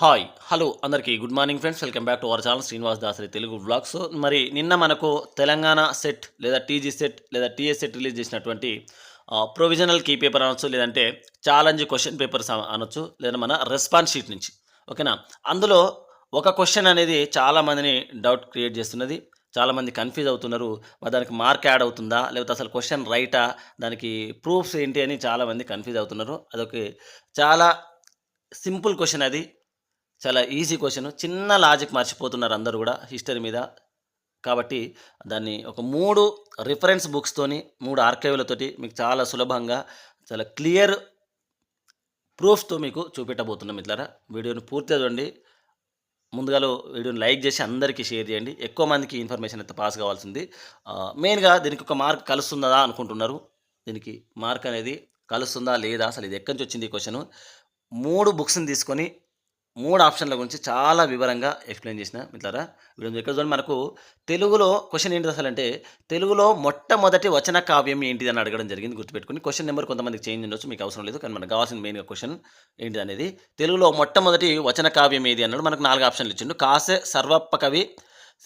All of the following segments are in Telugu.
హాయ్ హలో అందరికీ. Good morning friends welcome back to our channel Srinivas Dasari Telugu blogs మరి నిన్న మనకు తెలంగాణ సెట్ లేదా టీజీ సెట్ లేదా టీఎస్ సెట్ రిలీజ్ చేసినటువంటి ప్రొవిజనల్ కీ పేపర్ అనొచ్చు లేదంటే ఛాలెంజ్ క్వశ్చన్ పేపర్స్ అనొచ్చు లేదా మన రెస్పాన్స్ షీట్ నుంచి. ఓకేనా అందులో ఒక క్వశ్చన్ అనేది చాలామందిని డౌట్ క్రియేట్ చేస్తున్నది. చాలామంది కన్ఫ్యూజ్ అవుతున్నారు. మరి దానికి మార్క్ యాడ్ అవుతుందా? లేకపోతే అసలు క్వశ్చన్ రైటా దానికి ప్రూఫ్స్ ఏంటి అని చాలామంది కన్ఫ్యూజ్ అవుతున్నారు. అదొక చాలా సింపుల్ క్వశ్చన్ అది. చాలా ఈజీ క్వశ్చన్ చిన్న లాజిక్ మర్చిపోతున్నారు అందరూ కూడా హిస్టరీ మీద. కాబట్టి దాన్ని ఒక మూడు రిఫరెన్స్ బుక్స్తోని మూడు ఆర్కైవ్లతోటి మీకు చాలా సులభంగా చాలా క్లియర్ ప్రూఫ్స్తో మీకు చూపెట్టబోతున్నాం ఇట్లారా వీడియోని పూర్తిగా చూడండి. ముందుగా వీడియోని లైక్ చేసి అందరికీ షేర్ చేయండి. ఎక్కువ మందికి ఇన్ఫర్మేషన్ అయితే పాస్ కావాల్సింది. మెయిన్గా దీనికి ఒక మార్క్ కలుస్తుందా అనుకుంటున్నారు? దీనికి మార్క్ అనేది కలుస్తుందా లేదా? అసలు ఇది ఎక్కడి నుంచి వచ్చింది ఈ క్వశ్చన్ మూడు బుక్స్ని తీసుకొని మూడు ఆప్షన్ల గురించి చాలా వివరంగా ఎక్స్ప్లెయిన్ చేసిన మిత్రులారా వీడియో ఎక్కడ చూడండి. మనకు తెలుగులో క్వశ్చన్ ఏంటిది అసలు అంటే తెలుగులో మొట్టమొదటి వచన కావ్యం ఏంటిది అని అడగడం జరిగింది గుర్తుపెట్టుకుని. క్వశ్చన్ నెంబర్ కొంతమందికి చేంజ్ ఉండొచ్చు మీకు అవసరం లేదు. కానీ మనకు కావాల్సిన మెయిన్ క్వశ్చన్ ఏంటిది అనేది. తెలుగులో మొట్టమొదటి వచన కావ్యం ఏది అన్నాడు మనకు నాలుగు ఆప్షన్లు ఇచ్చిండు. కాసే సర్వప్ప కవి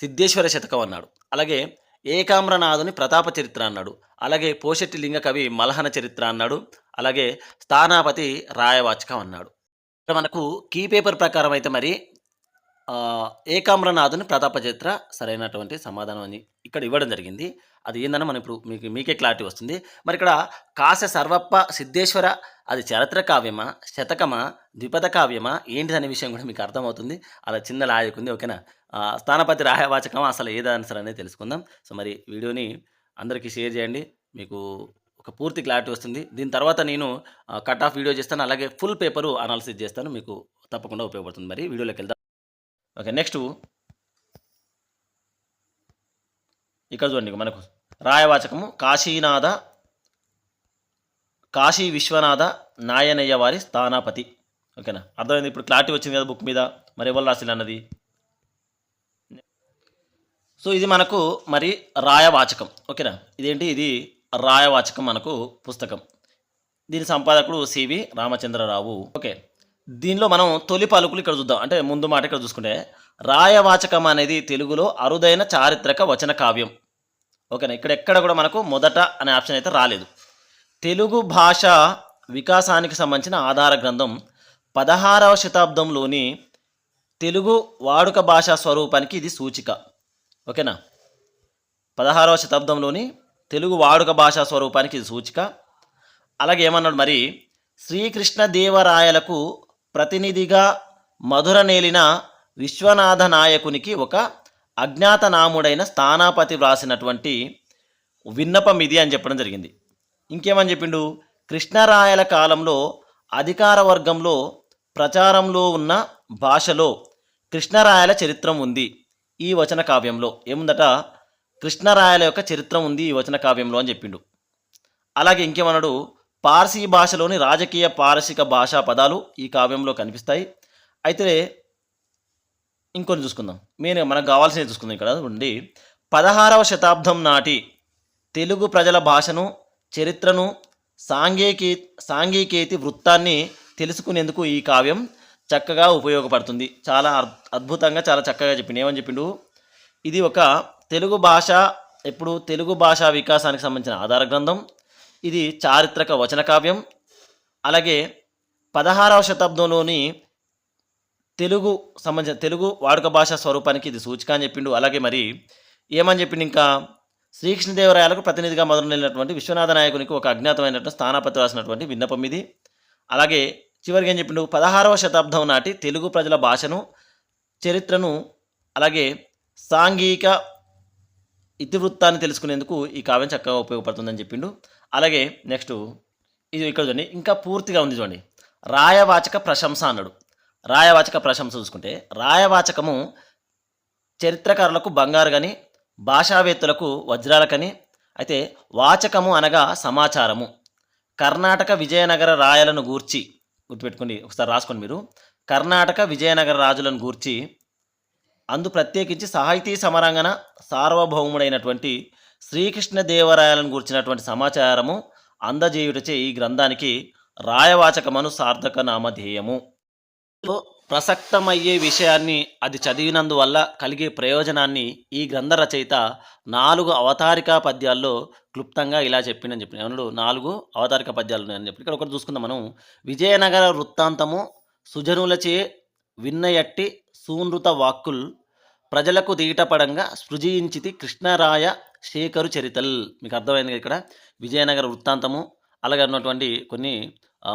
సిద్ధేశ్వర శతకం అన్నాడు. అలాగే ఏకామ్రనాథుని ప్రతాప చరిత్ర అన్నాడు. అలాగే పోషెట్టి లింగ కవి మలహన చరిత్ర అన్నాడు. అలాగే స్థానాపతి రాయవాచకం అన్నాడు. మనకు కీ పేపర్ ప్రకారం అయితే మరి ఏకామ్రనాథుని ప్రతాప చరిత్ర సరైనటువంటి సమాధానం అని ఇక్కడ ఇవ్వడం జరిగింది. అది ఏందని మనం ఇప్పుడు మీకు మీకే క్లారిటీ వస్తుంది. మరి ఇక్కడ కాశ సర్వప్ప సిద్ధేశ్వర అది చరిత్ర కావ్యమా శతకమా ద్విపద కావ్యమా ఏంటిది అనే విషయం కూడా మీకు అర్థమవుతుంది. అలా చిన్న లాయకుంది ఓకేనా? స్థానపతి రాయవాచకం అసలు ఏది ఆన్సర్ అనేది తెలుసుకుందాం. సో మరి వీడియోని అందరికీ షేర్ చేయండి. మీకు ఒక పూర్తి క్లారిటీ వస్తుంది. దీని తర్వాత నేను కట్ ఆఫ్ వీడియో చేస్తాను. అలాగే ఫుల్ పేపరు అనాలిసిస్ చేస్తాను. మీకు తప్పకుండా ఉపయోగపడుతుంది. మరి వీడియోలోకి వెళ్దాం. ఓకే నెక్స్ట్ ఇక్కడ చూడండి మనకు రాయవాచకము కాశీనాథ కాశీ విశ్వనాథ నాయనయ్య వారి స్థానాపతి. ఓకేనా అర్థమైంది? ఇప్పుడు క్లారిటీ వచ్చింది కదా బుక్ మీద. మరి ఎవరు రాసిల్ అన్నది? సో ఇది మనకు మరి రాయవాచకం. ఓకేనా ఇదేంటి? ఇది రాయవాచకం మనకు పుస్తకం. దీని సంపాదకుడు సివి రామచంద్రరావు. ఓకే. దీనిలో మనం తొలి పలుకులు ఇక్కడ చూద్దాం. అంటే ముందు మాట ఇక్కడ చూసుకుంటే రాయవాచకం అనేది తెలుగులో అరుదైన చారిత్రక వచన కావ్యం. ఓకేనా? ఇక్కడ ఎక్కడ కూడా మనకు మొదట అనే ఆప్షన్ అయితే రాలేదు. తెలుగు భాష వికాసానికి సంబంధించిన ఆధార గ్రంథం పదహారవ శతాబ్దంలోని తెలుగు వాడుక భాషా స్వరూపానికి ఇది సూచిక. ఓకేనా? పదహారవ శతాబ్దంలోని తెలుగు వాడుక భాషా స్వరూపానికి ఇది సూచిక. అలాగే ఏమన్నాడు మరి? శ్రీకృష్ణదేవరాయలకు ప్రతినిధిగా మధుర నేలిన విశ్వనాథ నాయకునికి ఒక అజ్ఞాతనాముడైన స్థానాపతి వ్రాసినటువంటి విన్నపం ఇది అని చెప్పడం జరిగింది. ఇంకేమని చెప్పిండు? కృష్ణరాయల కాలంలో అధికార వర్గంలో ప్రచారంలో ఉన్న భాషలో కృష్ణరాయల చరిత్రం ఉంది ఈ వచన కావ్యంలో. ఏముందట? కృష్ణరాయల యొక్క చరిత్ర ఉంది ఈ వచన కావ్యంలో అని చెప్పిండు. అలాగే ఇంకేమన్నాడు? పార్సీ భాషలోని రాజకీయ పారసిక భాషా పదాలు ఈ కావ్యంలో కనిపిస్తాయి. అయితే ఇంకొన్ని చూసుకుందాం. మెయిన్ మనకు కావాల్సినవి చూసుకుందాం ఇక్కడ ఉండి పదహారవ శతాబ్దం నాటి తెలుగు ప్రజల భాషను చరిత్రను సాంఘికీ సాంఘికేతి వృత్తాన్ని తెలుసుకునేందుకు ఈ కావ్యం చక్కగా ఉపయోగపడుతుంది. చాలా అద్భుతంగా చాలా చక్కగా చెప్పిండు ఏమని చెప్పిండు. ఇది ఒక తెలుగు భాష ఎప్పుడు తెలుగు భాషా వికాసానికి సంబంధించిన ఆధార గ్రంథం. ఇది చారిత్రక వచన కావ్యం. అలాగే పదహారవ శతాబ్దంలోని తెలుగు సంబంధించిన తెలుగు వాడుక భాషా స్వరూపానికి ఇది సూచిక అని చెప్పిండు. అలాగే మరి ఏమని చెప్పిండు ఇంకా? శ్రీకృష్ణదేవరాయలకు ప్రతినిధిగా మొదలైనటువంటి విశ్వనాథ నాయకునికి ఒక అజ్ఞాతమైనటువంటి స్థానపతి రాసినటువంటి విన్నపం ఇది. అలాగే చివరికి ఏం చెప్పిండు? పదహారవ శతాబ్దం నాటి తెలుగు ప్రజల భాషను చరిత్రను అలాగే సాంఘిక ఇతివృత్తాన్ని తెలుసుకునేందుకు ఈ కావ్యం చక్కగా ఉపయోగపడుతుందని చెప్పిండు. అలాగే నెక్స్ట్ ఇది ఇక్కడ చూడండి ఇంకా పూర్తిగా ఉంది చూడండి. రాయవాచక ప్రశంస అన్నాడు. రాయవాచక ప్రశంస చూసుకుంటే రాయవాచకము చరిత్రకారులకు బంగారు కానీ భాషావేత్తలకు వజ్రాలకని అయితే వాచకము అనగా సమాచారము. కర్ణాటక విజయనగర రాయలను గూర్చి గుర్తుపెట్టుకోండి ఒకసారి రాసుకోండి మీరు. కర్ణాటక విజయనగర రాజులను గూర్చి అందు ప్రత్యేకించి సాహితీ సమరాంగణ సార్వభౌముడైనటువంటి శ్రీకృష్ణదేవరాయలను గూర్చినటువంటి సమాచారము అందజేయుటచే ఈ గ్రంథానికి రాయవాచకమను సార్థక నామధేయము ప్రసక్తమయ్యే విషయాన్ని అది చదివినందువల్ల కలిగే ప్రయోజనాన్ని ఈ గ్రంథ రచయిత నాలుగు అవతారికా పద్యాల్లో క్లుప్తంగా ఇలా చెప్పిండని చెప్పిన. ఏమన్నాడు నాలుగు అవతారిక పద్యాలు ఉన్నాయని చెప్పి. ఇక్కడ ఒకటి చూసుకుందాం మనం. విజయనగర వృత్తాంతము సుజనులచే విన్నయట్టి సూనృత వాక్కుల్ ప్రజలకు దీటపడంగా సృజించితి కృష్ణరాయ శేఖరు చరితల్. మీకు అర్థమైంది ఇక్కడ? విజయనగర వృత్తాంతము అలాగే ఉన్నటువంటి కొన్ని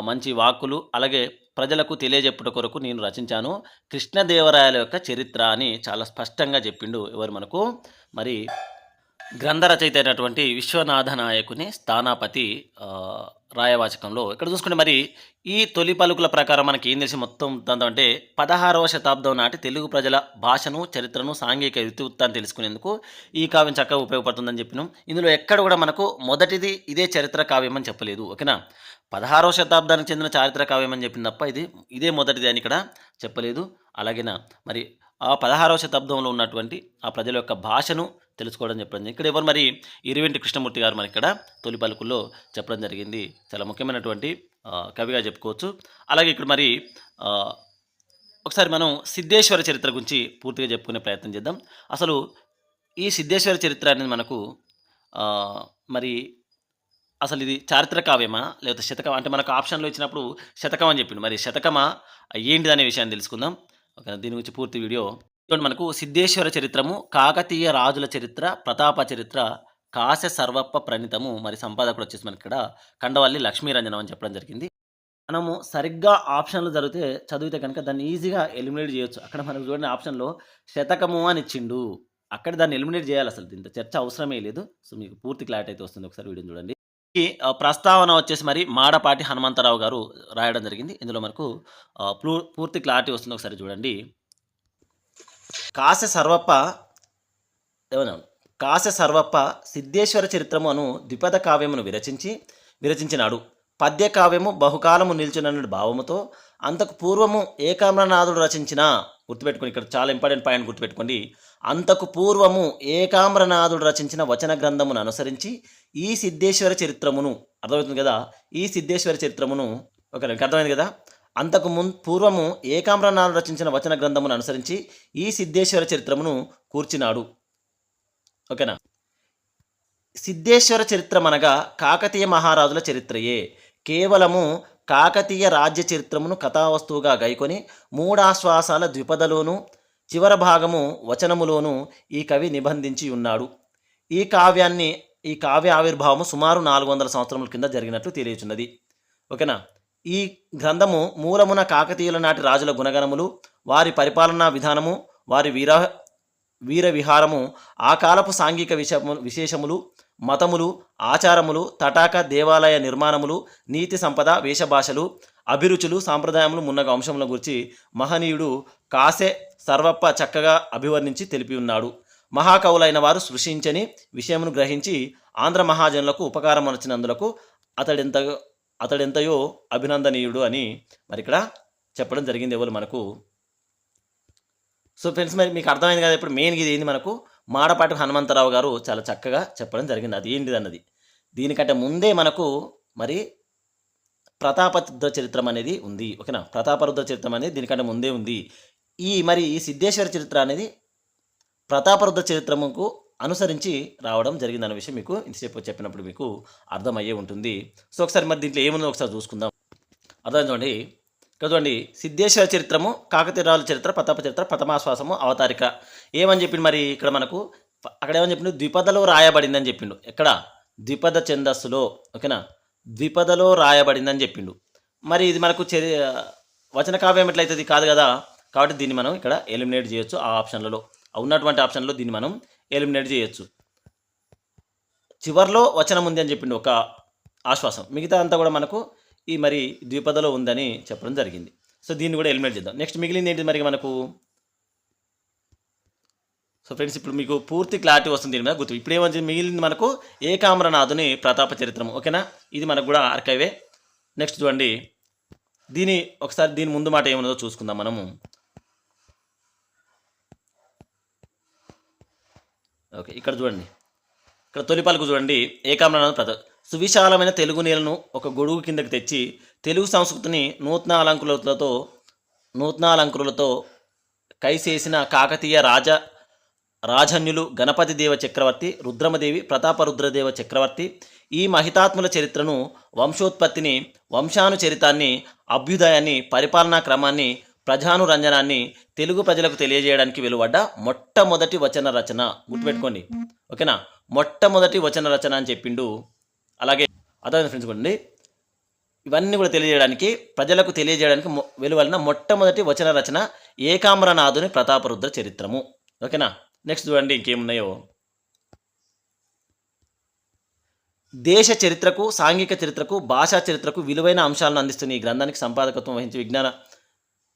మంచి వాక్కులు అలాగే ప్రజలకు తెలియజెప్పుట కొరకు నేను రచించాను. కృష్ణదేవరాయల యొక్క చరిత్ర అని చాలా స్పష్టంగా చెప్పిండు ఎవరు మనకు? మరి గ్రంథ రచయిత అయినటువంటి విశ్వనాథ నాయకుని స్థానాపతి రాయవాచకంలో ఇక్కడ చూసుకుంటే మరి ఈ తొలి పలుకుల ప్రకారం మనకి ఏం తెలిసి మొత్తం దాంతో అంటే పదహారవ శతాబ్దం నాటి తెలుగు ప్రజల భాషను చరిత్రను సాంఘిక వృత్తివృత్తాన్ని తెలుసుకునేందుకు ఈ కావ్యం చక్కగా ఉపయోగపడుతుందని చెప్పినాం. ఇందులో ఎక్కడ కూడా మనకు మొదటిది ఇదే చరిత్ర కావ్యం అని చెప్పలేదు ఓకేనా? పదహారవ శతాబ్దానికి చెందిన చారిత్ర కావ్యం అని చెప్పింది తప్ప ఇది ఇదే మొదటిది అని ఇక్కడ చెప్పలేదు. అలాగేనా? మరి పదహారవ శతాబ్దంలో ఉన్నటువంటి ఆ ప్రజల యొక్క భాషను తెలుసుకోవడం చెప్పడం ఇక్కడ ఎవరు మరి ఇరువెంటి కృష్ణమూర్తి గారు మరి ఇక్కడ తొలి పలుకుల్లో చెప్పడం జరిగింది. చాలా ముఖ్యమైనటువంటి కవిగా చెప్పుకోవచ్చు. అలాగే ఇక్కడ మరి ఒకసారి మనం సిద్ధేశ్వర చరిత్ర గురించి పూర్తిగా చెప్పుకునే ప్రయత్నం చేద్దాం. అసలు ఈ సిద్ధేశ్వర చరిత్ర అనేది మనకు మరి అసలు ఇది చారిత్రకావ్యమా? లేకపోతే శతకం అంటే మనకు ఆప్షన్లో ఇచ్చినప్పుడు శతకం అని చెప్పిండు. మరి శతకమా? ఏంటిది అనే విషయాన్ని తెలుసుకుందాం. ఓకే దీని గురించి పూర్తి వీడియో. చూడండి మనకు సిద్ధేశ్వర చరిత్రము కాకతీయ రాజుల చరిత్ర ప్రతాప చరిత్ర కాశ సర్వప్ప ప్రణితము మరి సంపాదకుడు వచ్చేసి మనకి ఇక్కడ కండవల్లి లక్ష్మీరంజనం అని చెప్పడం జరిగింది. మనము సరిగ్గా ఆప్షన్లు జరిగితే చదివితే కనుక దాన్ని ఈజీగా ఎలిమినేట్ చేయొచ్చు. అక్కడ మనకు చూడండి ఆప్షన్లో శతకము అని ఇచ్చిండు. అక్కడ దాన్ని ఎలిమినేట్ చేయాలి అసలు. దీంతో చర్చ అవసరమే లేదు. సో మీకు పూర్తి క్లారిటీ అయితే వస్తుంది ఒకసారి వీడియో చూడండి. ప్రస్తావన వచ్చేసి మరి మాడపాటి హనుమంతరావు గారు రాయడం జరిగింది. ఇందులో మనకు ప్లూ- పూర్తి క్లారిటీ వస్తుంది ఒకసారి చూడండి. కాశ సర్వప్ప ఏమన్నా కాశ సర్వప్ప సిద్ధేశ్వర చరిత్రము అను ద్విపద కావ్యమును విరచించి విరచించినాడు. పద్య కావ్యము బహుకాలము నిల్చునన్న భావముతో అంతకు పూర్వము ఏకామ్రనాథుడు రచించిన గుర్తుపెట్టుకోండి ఇక్కడ చాలా ఇంపార్టెంట్ పాయింట్ గుర్తుపెట్టుకోండి. అంతకు పూర్వము ఏకామ్రనాథుడు రచించిన వచన గ్రంథమును అనుసరించి ఈ సిద్ధేశ్వర చరిత్రమును అర్థమవుతుంది కదా? ఈ సిద్ధేశ్వర చరిత్రమును ఓకే అర్థమైంది కదా? అంతకు ముం పూర్వము ఏకామ్రనాథుడు రచించిన వచన గ్రంథమును అనుసరించి ఈ సిద్ధేశ్వర చరిత్రమును కూర్చినాడు. ఓకేనా? సిద్ధేశ్వర చరిత్రమనగా కాకతీయ మహారాజుల చరిత్రయే. కేవలము కాకతీయ రాజ్య చరిత్రమును కథావస్తువుగా గైకొని మూడాశ్వాసాల ద్విపదలోను చివర భాగము వచనములోను ఈ కవి నిబంధించి ఉన్నాడు. ఈ కావ్యాన్ని ఈ కావ్య ఆవిర్భావము సుమారు నాలుగు వందల సంవత్సరముల కింద జరిగినట్లు తెలియచున్నది. ఓకేనా? ఈ గ్రంథము మూలమున కాకతీయుల నాటి రాజుల గుణగణములు వారి పరిపాలనా విధానము వారి వీర వీర విహారము ఆ కాలపు సాంఘిక విషము విశేషములు మతములు ఆచారములు తటాక దేవాలయ నిర్మాణములు నీతి సంపద వేషభాషలు అభిరుచులు సాంప్రదాయములు మున్నగ అంశముల గురించి మహనీయుడు కాసే సర్వప్ప చక్కగా అభివర్ణించి తెలిపి ఉన్నాడు. మహాకవులైన వారు సృష్టించని విషయమును గ్రహించి ఆంధ్ర మహాజనులకు ఉపకారం వచ్చినందులకు అతడెంత అతడెంతయో అభినందనీయుడు అని మరి ఇక్కడ చెప్పడం జరిగింది ఎవరు మనకు? సో ఫ్రెండ్స్ మరి మీకు అర్థమైంది కదా ఇప్పుడు మెయిన్ ఇది ఏంది మనకు? మాడపాటి హనుమంతరావు గారు చాలా చక్కగా చెప్పడం జరిగింది. అది ఏంటిది అన్నది? దీనికంటే ముందే మనకు మరి ప్రతాపరుద్ధ చరిత్రం అనేది ఉంది. ఓకేనా? ప్రతాపరుద్ధ చరిత్రం అనేది దీనికంటే ముందే ఉంది. ఈ మరి ఈ సిద్ధేశ్వర చరిత్ర అనేది ప్రతాపరుద్ధ చరిత్రముకు అనుసరించి రావడం జరిగిందన్న విషయం మీకు ఇంతసేపు చెప్పినప్పుడు మీకు అర్థమయ్యే ఉంటుంది. సో ఒకసారి మరి దీంట్లో ఏముందో ఒకసారి చూసుకుందాం. అర్థం చూడండి చదవండి. సిద్ధేశ్వర చరిత్రము కాకతీరాల చరిత్ర ప్రతాప చరిత్ర ప్రథమాశ్వాసము అవతారిక. ఏమని చెప్పిండు మరి ఇక్కడ మనకు? అక్కడ ఏమని చెప్పిండు? ద్విపదలో రాయబడిందని చెప్పిండు. ఎక్కడ? ద్విపద ఛందస్సులో. ఓకేనా? ద్విపదలో రాయబడిందని చెప్పిండు. మరి ఇది మనకు చరి వచన కావ్యం ఎట్లయితుంది? కాదు కదా? కాబట్టి దీన్ని మనం ఇక్కడ ఎలిమినేట్ చేయొచ్చు ఆ ఆప్షన్లలో. ఉన్నటువంటి ఆప్షన్లో దీన్ని మనం ఎలిమినేట్ చేయొచ్చు. చివర్లో వచనం ఉంది అని చెప్పిండు ఒక ఆశ్వాసం. మిగతా అంతా కూడా మనకు ఈ మరి ద్విపదలో ఉందని చెప్పడం జరిగింది. సో దీన్ని కూడా ఎలిమినేట్ చేద్దాం. నెక్స్ట్ మిగిలింది ఏంటి మరి మనకు? సో ఫ్రెండ్స్ ఇప్పుడు మీకు పూర్తి క్లారిటీ వస్తుంది దీని మీద గుర్తు. ఇప్పుడు ఏమని మిగిలింది మనకు ఏకామరనాథుని ప్రతాప చరిత్రం ఓకేనా? ఇది మనకు కూడా ఆర్కైవే నెక్స్ట్ చూడండి. దీని ఒకసారి దీని ముందు మాట ఏమున్నదో చూసుకుందాం మనము. ఓకే ఇక్కడ చూడండి. ఇక్కడ తొలి పలుకు చూడండి. ఏకామరనాథ ప్రత సువిశాలమైన తెలుగు నేలను ఒక గొడుగు కిందకి తెచ్చి తెలుగు సంస్కృతిని నూతన అలంకులతో అలంకృతులతో కైసేసిన కాకతీయ రాజ రాజన్యులు గణపతి దేవ చక్రవర్తి రుద్రమదేవి ప్రతాపరుద్రదేవ చక్రవర్తి ఈ మహితాత్ముల చరిత్రను వంశోత్పత్తిని వంశానుచరితాన్ని అభ్యుదయాన్ని పరిపాలనా క్రమాన్ని ప్రజానురంజనాన్ని తెలుగు ప్రజలకు తెలియజేయడానికి వెలువడ్డ మొట్టమొదటి వచన రచన గుర్తుపెట్టుకోండి. ఓకేనా? మొట్టమొదటి వచన రచన అని చెప్పిండు అలాగే అదే ఫ్రెండ్స్ చూడండి ఇవన్నీ కూడా తెలియజేయడానికి ప్రజలకు తెలియజేయడానికి వెలువలిన మొట్టమొదటి వచన రచన ఏకామరనాథుని ప్రతాపరుద్ర చరిత్రము. ఓకేనా? నెక్స్ట్ చూడండి ఇంకేమున్నాయో. దేశ చరిత్రకు సాంఘిక చరిత్రకు భాషా చరిత్రకు విలువైన అంశాలను అందిస్తున్న ఈ గ్రంథానికి సంపాదకత్వం వహించి విజ్ఞాన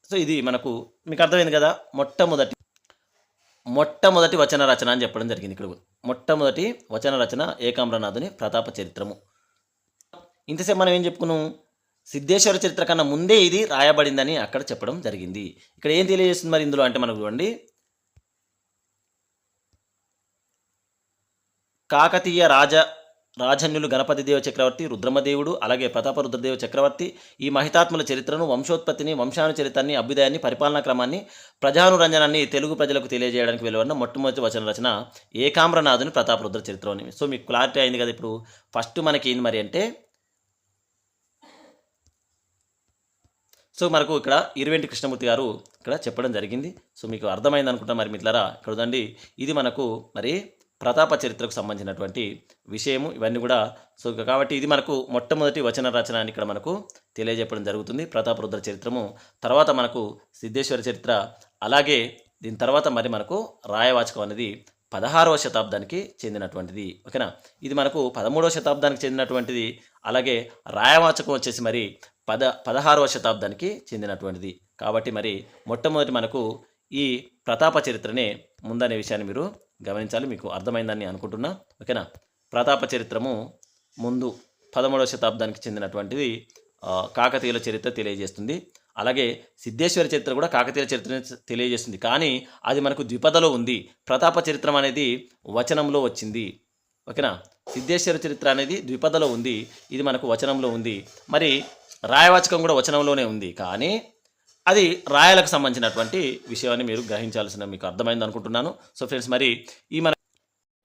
సో ఇది మనకు మీకు అర్థమైంది కదా? మొట్టమొదటి మొట్టమొదటి వచన రచన అని చెప్పడం జరిగింది ఇక్కడ. మొట్టమొదటి వచన రచన ఏకామ్రనాథుని ప్రతాప చరిత్రము. ఇంతసేపు మనం ఏం చెప్పుకున్నాం? సిద్ధేశ్వర చరిత్ర కన్నా ముందే ఇది రాయబడిందని అక్కడ చెప్పడం జరిగింది. ఇక్కడ ఏం తెలియజేస్తుంది మరి ఇందులో అంటే మనకు చూడండి. కాకతీయ రాజ రాజన్యులు గణపతిదేవ చక్రవర్తి రుద్రమదేవుడు అలాగే ప్రతాప రుద్రదేవ చక్రవర్తి ఈ మహితాత్ముల చరిత్రను వంశోత్పత్తిని వంశానుచరితాన్ని అభ్యుదయాన్ని పరిపాలనా క్రమాన్ని ప్రజానురంజనాన్ని తెలుగు ప్రజలకు తెలియజేయడానికి వెలువడిన మొట్టమొదటి వచన రచన ఏకామ్రనాథుని ప్రతాప రుద్ర చరిత్ర అని సో మీకు క్లారిటీ అయింది కదా ఇప్పుడు? ఫస్ట్ మనకి ఏంది మరి అంటే? సో మనకు ఇక్కడ ఇరువెంటి కృష్ణమూర్తి గారు ఇక్కడ చెప్పడం జరిగింది. సో మీకు అర్థమైంది అనుకుంటా మరి మిత్రులారా ఇక్కడ చూడండి. ఇది మనకు మరి ప్రతాప చరిత్రకు సంబంధించినటువంటి విషయము. ఇవన్నీ కూడా సో కాబట్టి ఇది మనకు మొట్టమొదటి వచన రచన అని ఇక్కడ మనకు తెలియజెప్పడం జరుగుతుంది. ప్రతాప రుద్ర చరిత్రము. తర్వాత మనకు సిద్ధేశ్వర చరిత్ర. అలాగే దీని తర్వాత మరి మనకు రాయవాచకం అనేది పదహారవ శతాబ్దానికి చెందినటువంటిది. ఓకేనా? ఇది మనకు పదమూడవ శతాబ్దానికి చెందినటువంటిది. అలాగే రాయవాచకం వచ్చేసి మరి పద పదహారవ శతాబ్దానికి చెందినటువంటిది. కాబట్టి మరి మొట్టమొదటి మనకు ఈ ప్రతాప చరిత్రనే ముందనే విషయాన్ని మీరు గమనించాలి మీకు అర్థమైందని అనుకుంటున్నా. ఓకేనా? ప్రతాప చరిత్రము ముందు పదమూడవ శతాబ్దానికి చెందినటువంటిది కాకతీయుల చరిత్ర తెలియజేస్తుంది. అలాగే సిద్ధేశ్వర చరిత్ర కూడా కాకతీయుల చరిత్ర తెలియజేస్తుంది. కానీ అది మనకు ద్విపదలో ఉంది. ప్రతాప చరిత్రం అనేది వచనంలో వచ్చింది. ఓకేనా? సిద్ధేశ్వర చరిత్ర అనేది ద్విపదలో ఉంది. ఇది మనకు వచనంలో ఉంది. మరి రాయవాచకం కూడా వచనంలోనే ఉంది. కానీ అది రాయలకు సంబంధించినటువంటి విషయాన్ని మీరు గ్రహించాల్సిన మీకు అర్థమైంది అనుకుంటున్నాను. సో ఫ్రెండ్స్ మరి ఈ మన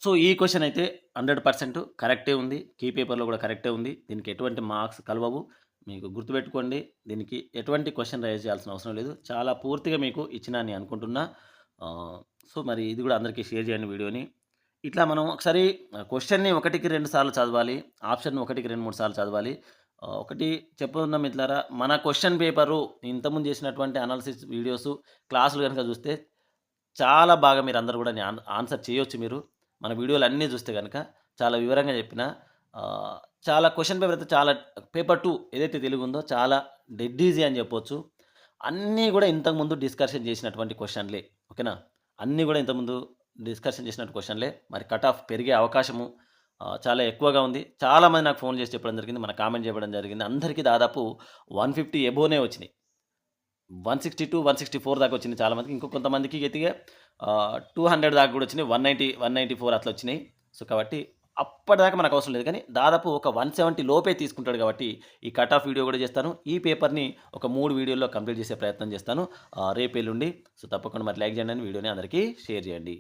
సో ఈ క్వశ్చన్ అయితే హండ్రెడ్ పర్సెంట్ కరెక్టే ఉంది. కీ పేపర్లో కూడా కరెక్టే ఉంది. దీనికి ఎటువంటి మార్క్స్ కలవవు. మీకు గుర్తుపెట్టుకోండి. దీనికి ఎటువంటి క్వశ్చన్ రైజ్ చేయాల్సిన అవసరం లేదు. చాలా పూర్తిగా మీకు ఇచ్చిన అని అనుకుంటున్నా. సో మరి ఇది కూడా అందరికీ షేర్ చేయండి వీడియోని. ఇట్లా మనం ఒకసారి క్వశ్చన్ని ఒకటికి రెండు సార్లు చదవాలి. ఆప్షన్ ఒకటికి రెండు మూడు సార్లు చదవాలి. ఒకటి చెప్పుకుందాం మిత్రులారా మన క్వశ్చన్ పేపరు ఇంతకుముందు చేసినటువంటి అనాలిసిస్ వీడియోస్ క్లాసులు కనుక చూస్తే చాలా బాగా మీరు అందరు కూడా ఆన్- ఆన్సర్ చేయొచ్చు మీరు. మన వీడియోలు అన్నీ చూస్తే కనుక చాలా వివరంగా చెప్పిన చాలా క్వశ్చన్ పేపర్ అయితే చాలా పేపర్ టూ ఏదైతే తెలుగు ఉందో చాలా డెడ్ ఈజీ అని చెప్పొచ్చు. అన్నీ కూడా ఇంతకుముందు డిస్కషన్ చేసినటువంటి క్వశ్చన్లే ఓకేనా అన్నీ కూడా ఇంతకుముందు డిస్కషన్ చేసినటువంటి క్వశ్చన్లే మరి కట్ ఆఫ్ పెరిగే అవకాశము చాలా ఎక్కువగా ఉంది. చాలామంది నాకు ఫోన్ చేసి చెప్పడం జరిగింది మన కామెంట్ చేయడం జరిగింది. అందరికీ దాదాపు వన్ ఫిఫ్టీ ఎబోనే వచ్చినాయి. One sixty two one sixty four దాకా వచ్చినాయి చాలామందికి. ఇంకో కొంతమందికి గట్టిగా టూ హండ్రెడ్ దాకా కూడా వచ్చినాయి. One ninety one ninety four అట్లా వచ్చినాయి. సో కాబట్టి అప్పటిదాకా మనకు అవసరం లేదు. కానీ దాదాపు ఒక వన్ సెవెంటీ లోపే తీసుకుంటాడు కాబట్టి ఈ కట్ ఆఫ్ వీడియో కూడా చేస్తాను. ఈ పేపర్ని ఒక మూడు వీడియోల్లో కంప్లీట్ చేసే ప్రయత్నం చేస్తాను. రేపు ఎల్లుండి. సో తప్పకుండా మరి లైక్ చేయండి వీడియోని అందరికీ షేర్ చేయండి.